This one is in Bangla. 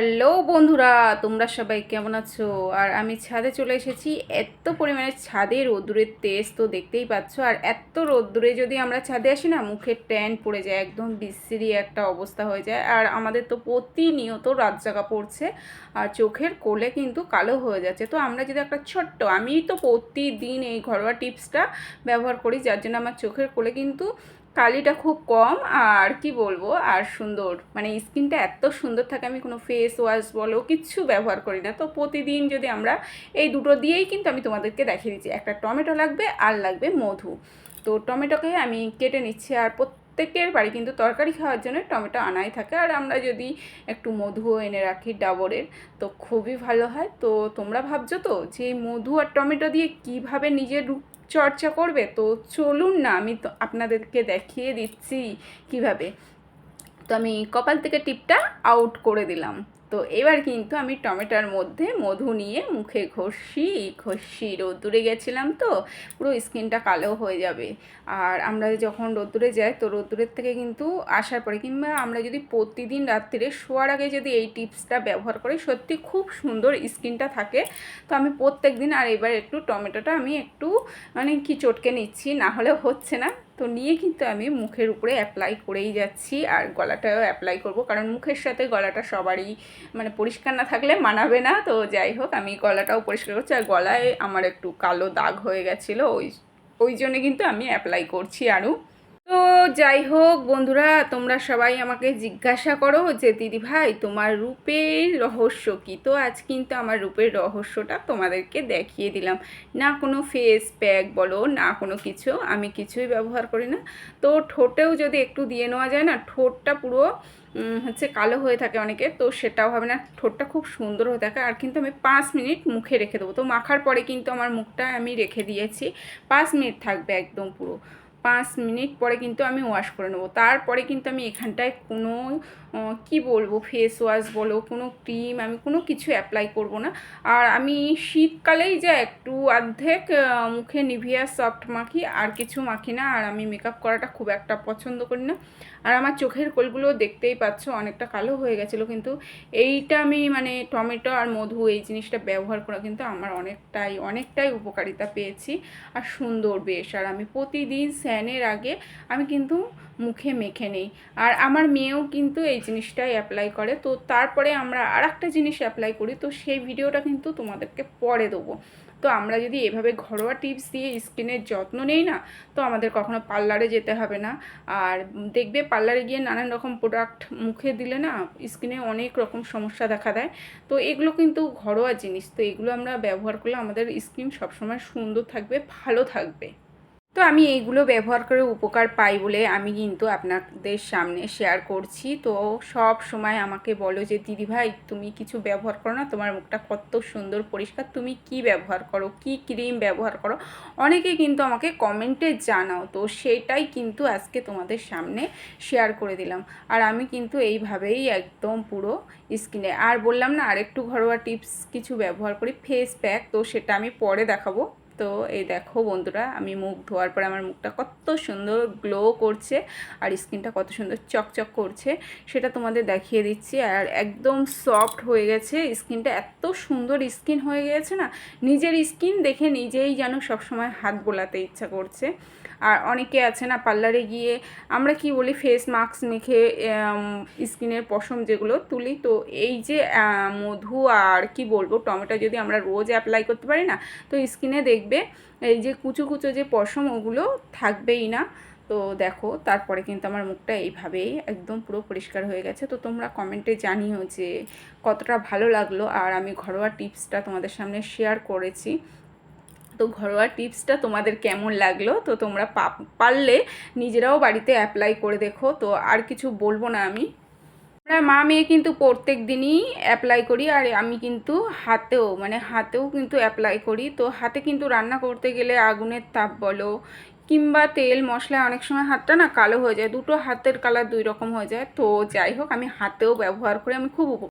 হ্যালো বন্ধুরা, তোমরা সবাই কেমন আছো? আর আমি ছাদে চলে এসেছি। এত পরিমাণে ছাদে রোদ্দুরের তেজ তো দেখতেই পাচ্ছ। আর এত রোদ্দুরে যদি আমরা ছাদে আসি না মুখে ট্যান পড়ে যায়, একদম বিশ্রী একটা অবস্থা হয়ে যায়। আর আমাদের তো প্রতিনিয়ত রাত জাগা পড়ছে, আর চোখের কোলে কিন্তু কালো হয়ে যাচ্ছে। তো আমরা যদি একটা ছোট্ট, আমি তো প্রতিদিন এই ঘরোয়া টিপসটা ব্যবহার করি, যার জন্য আমার চোখের কোলে কিন্তু কালিটা খুব কম, আর কি বলব, আর সুন্দর। মানে স্কিনটা এত সুন্দর থাকে, আমি কোনো ফেস ওয়াশ বলো, কিচ্ছু ব্যবহার করি না। তো প্রতিদিন যদি আমরা এই দুটো দিয়েই কিন্তু আমি তোমাদেরকে দেখিয়ে দিচ্ছি। একটা টমেটো লাগবে, আর লাগবে মধু। তো টমেটোকে আমি কেটে নিচ্ছি, আর প্রত্যেকের বাড়ি কিন্তু তরকারি খাওয়ার জন্য টমেটো আনাই থাকে। আর আমরা যদি একটু মধুও এনে রাখি ডাবরের, তো খুবই ভালো হয়। তো তোমরা ভাবছ তো যে মধু আর টমেটো দিয়ে কীভাবে নিজের চর্চা করবে, তো চলুন না, আমি তো আপনাদেরকে দেখিয়ে দিচ্ছি কীভাবে। তো আমি কপাল থেকে টিপটা আউট করে দিলাম। তো এবার কিন্তু আমি টমেটোর মধ্যে মধু নিয়ে মুখে ঘষি ঘষি রোদ্দুরে গেছিলাম তো, পুরো স্কিনটা কালো হয়ে যাবে। আর আমরা যখন রোদ্দুরে যাই তো রোদ্দুরের থেকে কিন্তু আসার পরে কিংবা আমরা যদি প্রতিদিন রাত্রে শোয়ার আগে যদি এই টিপসটা ব্যবহার করি, সত্যি খুব সুন্দর স্কিনটা থাকে। তো আমি প্রত্যেক দিন আর এবার একটু টমেটোটা আমি একটু মানে কি চটকে নিচ্ছি, না হলে হচ্ছে না। তো নিয়ে কিন্তু আমি মুখের উপরে অ্যাপ্লাই করেই যাচ্ছি আর গলাটাও অ্যাপ্লাই করব। কারণ মুখের সাথে গলাটা সবারই মানে পরিষ্কার না থাকলে মানাবে না। তো যাই হোক, আমি গলাটাও পরিষ্কার করছি আর গলায় আমার একটু কালো দাগ হয়ে গেছিল। ওই ওই জন্যে কিন্তু আমি অ্যাপ্লাই করছি আরও। তো যাই হোক বন্ধুরা, তোমরা সবাই আমাকে জিজ্ঞাসা করো যে, দিদি ভাই, তোমার রূপের রহস্য কী? তো আজ কিন্তু আমার রূপের রহস্যটা তোমাদেরকে দেখিয়ে দিলাম। না কোনো ফেস প্যাক বলো, না কোনো কিছু, আমি কিছুই ব্যবহার করি না। তো ঠোঁটেও যদি একটু দিয়ে নেওয়া যায় না, ঠোঁটটা পুরো হচ্ছে কালো হয়ে থাকে অনেকে, তো সেটাও হবে না। ঠোঁটটা খুব সুন্দর হয়ে থাকে, আর কিন্তু আমি পাঁচ মিনিট মুখে রেখে দেবো। তো মাখার পরে কিন্তু আমার মুখটা আমি রেখে দিয়েছি। পাঁচ মিনিট থাকবে একদম পুরো। পাঁচ মিনিট পরে কিন্তু আমি ওয়াশ করে নেব। তারপরে কিন্তু আমি এখানটায় কোনো কি বলব ফেস ওয়াশ বলো, কোনো ক্রিম আমি কোনো কিছু অ্যাপ্লাই করব না। আর আমি শীতকালেই যা একটু অর্ধেক মুখে নিভিয়া সফট মাখি, আর কিছু মাখি না, আর আমি মেকআপ করাটা খুব একটা পছন্দ করি না। আর আমার চোখের কোলগুলো দেখতেই পাচ্ছ, অনেকটা কালো হয়ে গেছিল, কিন্তু এইটা আমি মানে টমেটো আর মধু এই জিনিসটা ব্যবহার করা কিন্তু আমার অনেকটাই অনেকটাই উপকারিতা পেয়েছি। আর সুন্দর বেশ, আর আমি প্রতিদিন স্যানের আগে আমি কিন্তু মুখে মেখে নেই। আর আমার মেয়েও কিন্তু এই জিনিসটাই অ্যাপ্লাই করে। তো তারপরে আমরা আর একটা জিনিস অ্যাপ্লাই করি, তো সেই ভিডিওটা কিন্তু তোমাদেরকে পরে দেবো। তো আমরা যদি এভাবে ঘরোয়া টিপস দিয়ে স্কিনের যত্ন নেই না, তো আমাদের কখনো পার্লারে যেতে হবে না। আর দেখবে পার্লারে গিয়ে নানান রকম প্রোডাক্ট মুখে দিলে না স্কিনে অনেক রকম সমস্যা দেখা দেয়। তো এগুলো কিন্তু ঘরোয়া জিনিস, তো এগুলো আমরা ব্যবহার করলে আমাদের স্কিন সবসময় সুন্দর থাকবে, ভালো থাকবে। তো আমি এইগুলো ব্যবহার করে উপকার পাই বলে আমি কিন্তু আপনাদের সামনে শেয়ার করছি। তো সব সময় আমাকে বলো যে, দিদি ভাই, তুমি কিছু ব্যবহার করো না? তোমার মুখটা কত সুন্দর, পরিষ্কার। তুমি কি ব্যবহার করো? কি ক্রিম ব্যবহার করো? অনেকে কিন্তু আমাকে কমেন্টে জানাও। তো সেটাই কিন্তু আজকে তোমাদের সামনে শেয়ার করে দিলাম। আর আমি কিন্তু এইভাবেই একদম পুরো স্কিনে আর বললাম না, আরেকটু ঘরোয়া টিপস কিছু ব্যবহার করি ফেস প্যাক তো সেটা আমি পরে দেখাবো। তো এই দেখো বন্ধুরা, আমি মুখ ধোয়ার পরে আমার মুখটা কত সুন্দর গ্লো করছে আর স্কিনটা কত সুন্দর চকচক করছে, সেটা তোমাদের দেখিয়ে দিচ্ছি। আর একদম সফট হয়ে গেছে স্কিনটা এত সুন্দর স্কিন হয়ে গেছে না, নিজের স্কিন দেখে নিজেই যেন সবসময় হাত বোলাতে ইচ্ছা করছে। আর অনেকে আছে না পার্লারে গিয়ে, আমরা কি বলি ফেস মাস্ক মেখে স্কিনের পশম যেগুলো তুলি, তো এই যে মধু আর কি বলব, টমেটো যদি আমরা রোজ অ্যাপ্লাই করতে পারি না, তো স্কিনে দেখবে এই যে কুচো কুচো যে পশম, ওগুলো থাকবেই না। তো দেখো, তারপরে কিন্তু আমার মুখটা এইভাবেই একদম পুরো পরিষ্কার হয়ে গেছে। তো তোমরা কমেন্টে জানিও যে কতটা ভালো লাগল। আর আমি ঘরোয়া টিপসটা তোমাদের সামনে শেয়ার করেছি। তো ঘরোয়া টিপসটা তোমাদের কেমন লাগল? তো তোমরা পারলে নিজেরাও বাড়িতে অ্যাপ্লাই করে দেখো। তো আর কিছু বলব না আমি। মা মেয়ে কিন্তু প্রত্যেক দিনই অ্যাপ্লাই করি আর আমি কিন্তু হাতেও মানে হাতেও কিন্তু অ্যাপ্লাই করি। তো হাতে কিন্তু রান্না করতে গেলে আগুনের তাপ বলো কিংবা তেল মশলায় অনেক সময় হাতটা না কালো হয়ে যায়, দুটো হাতের কালার দুই রকম হয়ে যায়। তো যাই হোক, আমি হাতেও ব্যবহার করি, আমি খুব